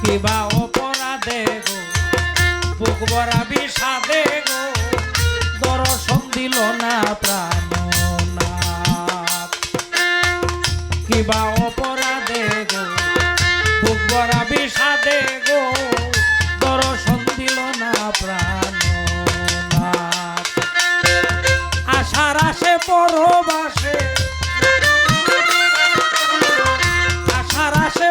কিবা অপরাধে গো? বুক ভরা বিষাদে গো? দর্শন কিবা অপরাধে গো? বুক ভরা বিষাদে গো? দর্শন দিল না প্রাণনাথ। আশার পরবাসে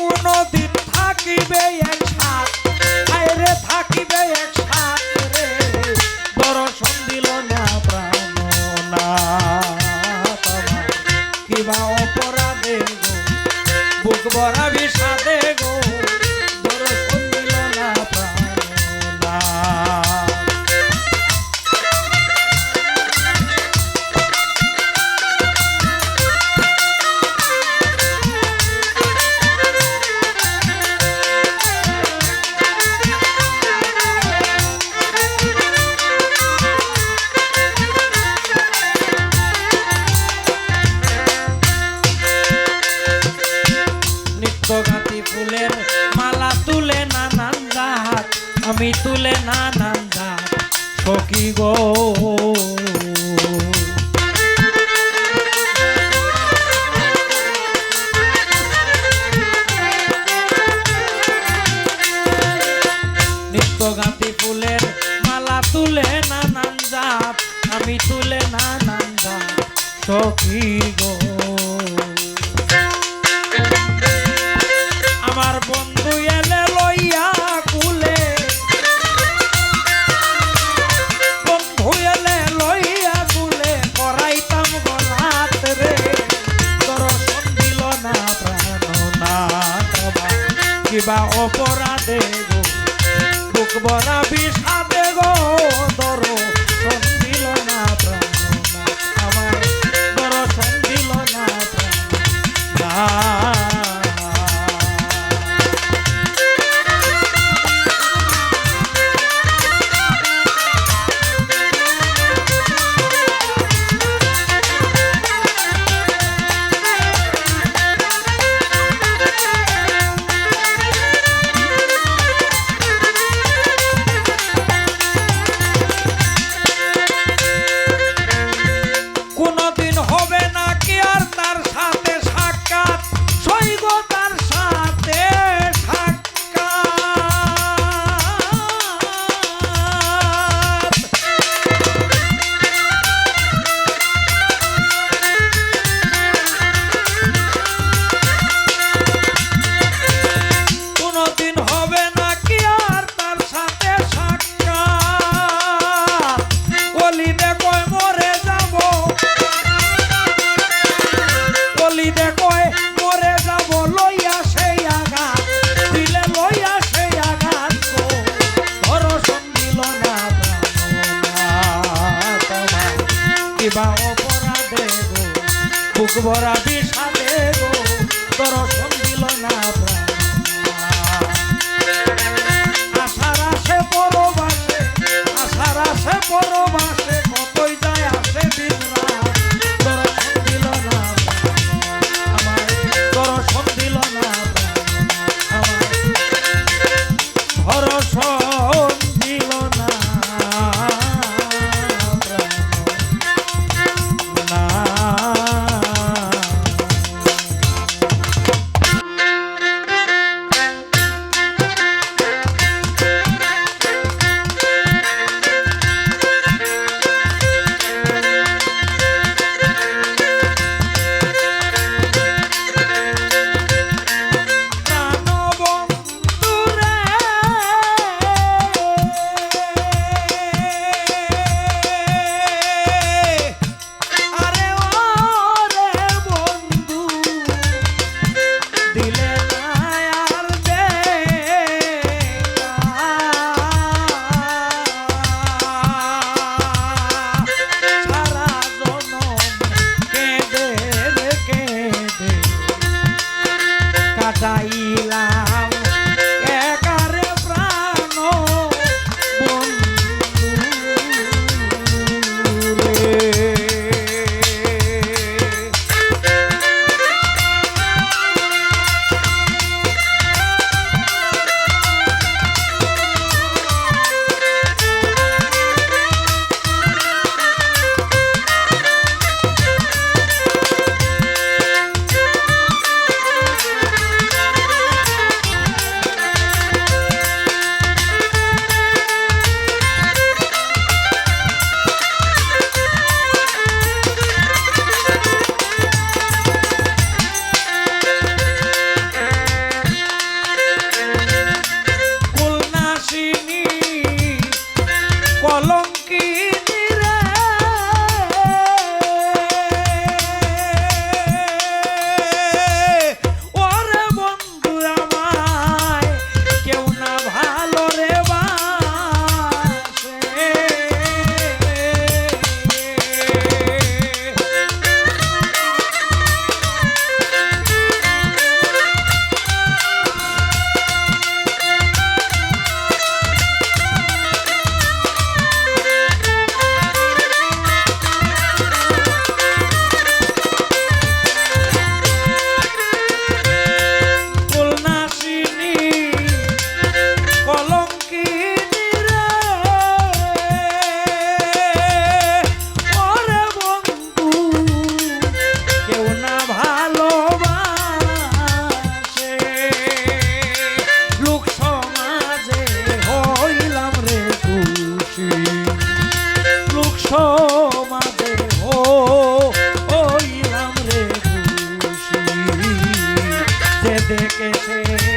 যাবে না কোনো দিন থাকিবে এক নিত্যগাতি ফুলের মালা তুলে নানান জাত আমি তুলে নানান জাত সখী গো। আমি তুলে নানান জাত সখী গো। অপরাধে গো। বুক ভরা বিষাদে গো দর্শন দিল না প্রাণনাথ আমার দর্শন দিল না প্রাণনাথ বুক ভরা বিষাদে গো দর্শন দিল না আশার আসে পরবাসে আশার আসে পরবাসে চিনি দেখেছে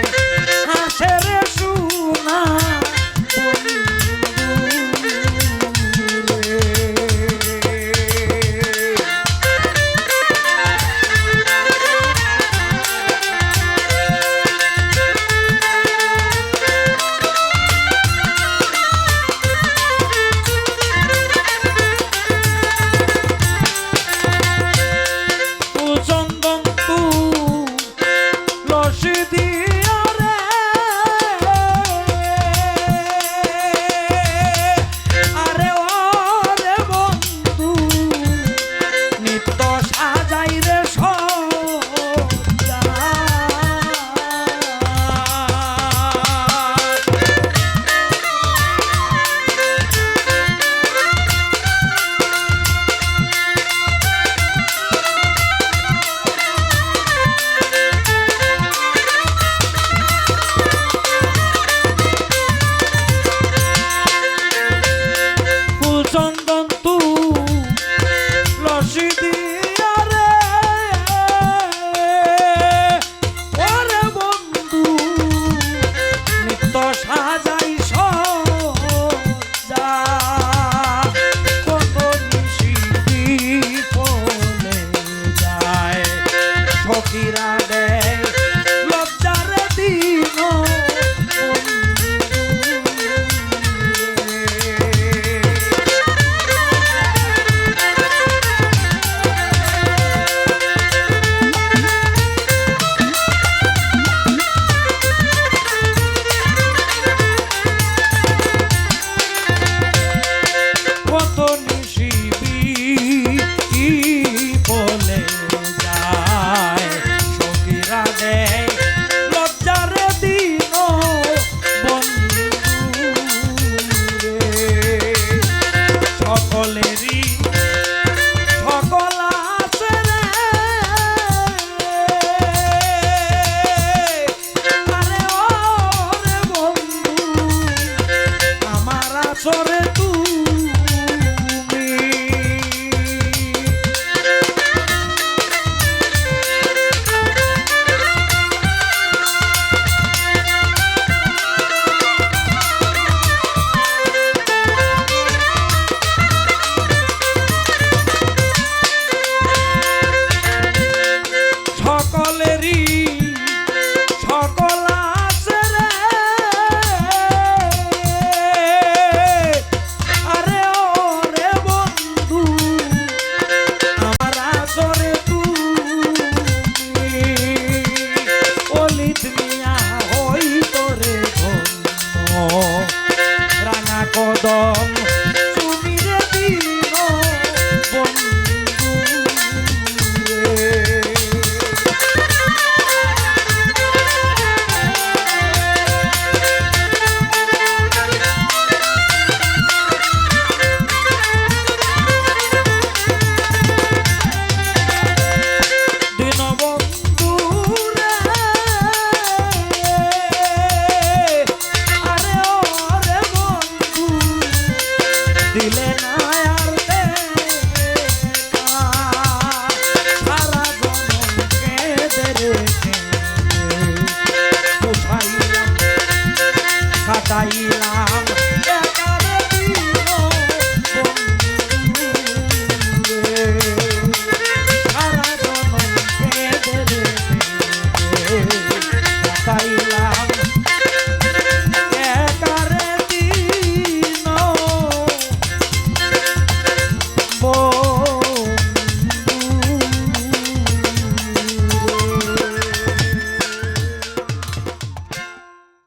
বছরে